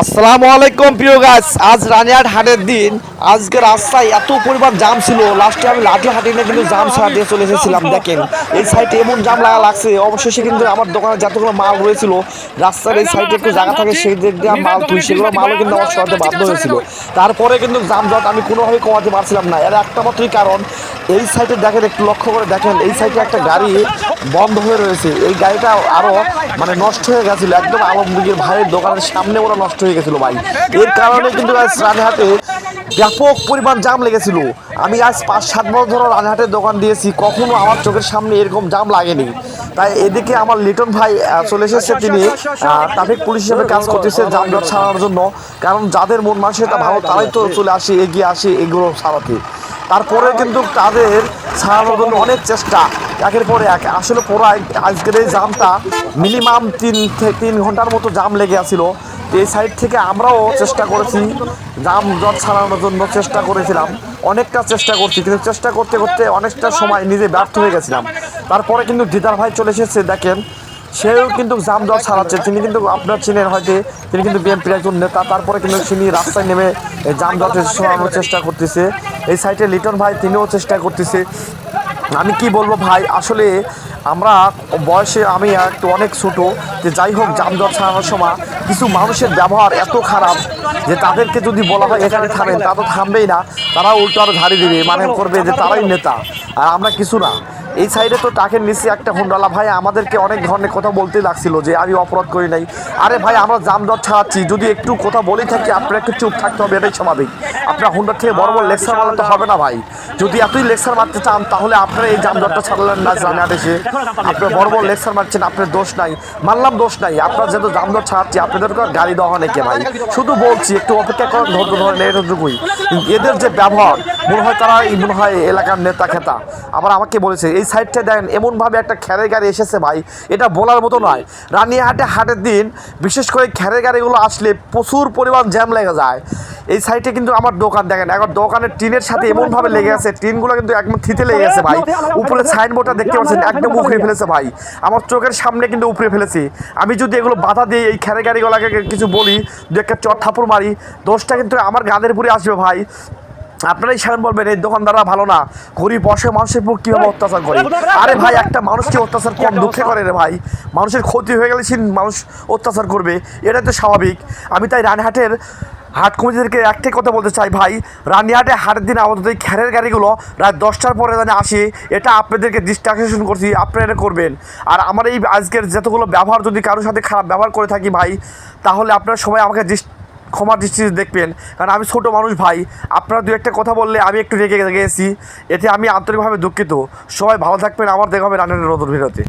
আসসালামু আলাইকুম, প্রিয় গাছ আজ রানিয়ার হাটের দিন। আজকে রাস্তায় এত পরিমাণ জাম ছিল। লাস্টে আমি লাঠি হাঁটি না কিন্তু জাম দিয়ে চলে এসেছিলাম, দেখেন। এই সাইডে এমন জাম লাগা লাগছে। অবশেষে কিন্তু আমার দোকানে যতগুলো মাল রয়েছিল, রাস্তার এই সাইডে একটু জায়গা থাকে, সেই দিক দিয়ে মাল তুই, সেগুলো মালও কিন্তু আমার সরাতে বাধ্য হয়েছিল। তারপরে কিন্তু জাম জট আমি কোনোভাবে কমাতে পারছিলাম না। এর একটা মাত্রই কারণ এই সাইডে দেখেন, একটু লক্ষ্য করে দেখেন, এই সাইডে একটা গাড়ি বন্ধ হয়ে রয়েছে। এই গাড়িটা আরও মানে নষ্ট হয়ে গেছিল, একদম আলমদিগের ভাইয়ের দোকানের সামনে ওরা নষ্ট হয়ে গেছিল ভাই। এর কারণে কিন্তু রানহাটে ব্যাপক পরিমাণ জাম লেগেছিল। আমি আজ পাঁচ, সাত বছর ধরে রানহাটের দোকান দিয়েছি, কখনো আমার চোখের সামনে এরকম জাম লাগেনি। তাই এদিকে আমার লিটন ভাই চলে এসেছে তিনি ট্রাফিক পুলিশ হিসেবে কাজ করতেছে যানজট ছাড়ানোর জন্য। কারণ যাদের মন মানসিকতা ভালো, তারাই তো চলে আসে, এগিয়ে আসে এগুলো ছাড়াতে। তারপরে কিন্তু তাদের ছাড়ানোর জন্য অনেক চেষ্টা। একের পরে এক, আসলে পুরো আজ- আজকের এই জামটা মিনিমাম তিন তিন ঘণ্টার মতো জাম লেগে আছিল। এই সাইড থেকে আমরাও চেষ্টা করেছি, জাম জট ছাড়ানোর জন্য চেষ্টা করেছিলাম। অনেকটা চেষ্টা করছি, কিন্তু চেষ্টা করতে করতে অনেকটা সময় নিজে ব্যর্থ হয়ে গেছিলাম। তারপরে কিন্তু দিদার ভাই চলে এসেছে, দেখেন। সেও কিন্তু জাম জট ছাড়াচ্ছে, তিনি কিন্তু আপনার চিনেন হয়তো, তিনি কিন্তু বিএনপির একজন নেতা। তারপরে কিন্তু তিনি রাস্তায় নেমে জাম জটের সরানোর চেষ্টা করতেছে। এই সাইটে লিটন ভাই, তিনিও চেষ্টা করতেছে। আমি কি বলব ভাই, আসলে আমরা বয়সে আমি একটু অনেক ছোটো যে যাই হোক, যানজট ছাড়ানোর সময় কিছু মানুষের ব্যবহার এত খারাপ যে তাদেরকে যদি বলা হয় এখানে থামেন তা তো থামবেই না। তারা উল্টো আরও ঝাড়ি দেবে মানে করবে যে তারাই নেতা, আর আমরা কিছু না। এই সাইডে তো টাকের নিচে একটা হুন্ডালা। ভাই, আমাদেরকে অনেক ধরনের কথা বলতে লাগছিল যে আমি অপরাধ করি নাই। আরে ভাই, আমরা জামদর ছাড়াচ্ছি। যদি একটু কথা বলেই থাকি, আপনার একটু চুপ থাকতে হবে, এটাই স্বাভাবিক। আপনার হুন্ডার থেকে বড় বড় লেকচার মারলে হবে না ভাই। যদি এতই লেকচার মারতে চান, তাহলে আপনারা এই জামদরটা ছাড়লেন না জানাট এসে আপনার বড় বড় লেকচার মারছেন, আপনার দোষ নাই। মানলাম দোষ নাই। আপনার যেহেতু জামদর ছাড়াচ্ছি, আপনাদেরকে গাড়ি দেওয়া হয় নাকি ভাই? শুধু বলছি, একটু অপেক্ষা করেন, ধৈর্য ধরেন এটুকুই এদের যে ব্যবহার মনে হয় তারা এই মনে হয় এলাকার নেতা খেতা আবার আমাকে বলেছে, এই সাইডটা দেখেন এমনভাবে একটা খ্যারের গাড়ি এসেছে ভাই, এটা বলার মতো নয়। রানিয়াহাটে হাটের দিন, বিশেষ করে খ্যারের গাড়িগুলো আসলে প্রচুর পরিমাণ জ্যাম লেগে যায়। এই সাইডে কিন্তু আমার দোকান দেখেন, এখন দোকানের টিনের সাথে এমনভাবে লেগে আছে, টিনগুলো কিন্তু একদম থিতে লেগে গেছে ভাই। উপরে সাইনবোর্ডটা দেখতে পাচ্ছেন, একদম উপরে ফেলেছে ভাই। আমার চোখের সামনে কিন্তু উপরে ফেলেছে। আমি যদি এগুলো বাধা দিই এই খ্যারে গাড়িগুলোকে কিছু বলি, দু একটা চট থাপুর মারি, দোষটা কিন্তু আমার গাদের পুরে আসবে ভাই। আপনারাই সামনে বলবেন এই দোকানদাররা ভালো না। গরিব বসে মানুষের উপর কীভাবে অত্যাচার করে? আরে ভাই একটা মানুষকে অত্যাচার কম দুঃখে করে রে ভাই? মানুষের ক্ষতি হয়ে গেলে সে মানুষ অত্যাচার করবে এটা তো স্বাভাবিক। আমি তাই রানহাটের হাট কমিটিদেরকে একটাই কথা বলতে চাই ভাই রানিহাটে হাটের দিন আমাদের এই খ্যারের গাড়িগুলো রাত দশটার পরে যেন আসে এটা আপনাদেরকে ডিস্ট্রাকশন করছি আপনারা করবেন। আর আমার এই আজকের যতগুলো ব্যবহার যদি কারোর সাথে খারাপ ব্যবহার করে থাকি ভাই তাহলে আপনারা সবাই আমাকে দৃষ্টি ক্ষমা দৃষ্টিতে দেখবেন। কারণ আমি ছোট মানুষ ভাই, আপনারা দু একটা কথা বললে আমি একটু রেগে গেছি। এতে আমি আন্তরিকভাবে দুঃখিত। সবাই ভালো থাকবেন আমার দেখা হবে রানের নতুন ভিডিওতে।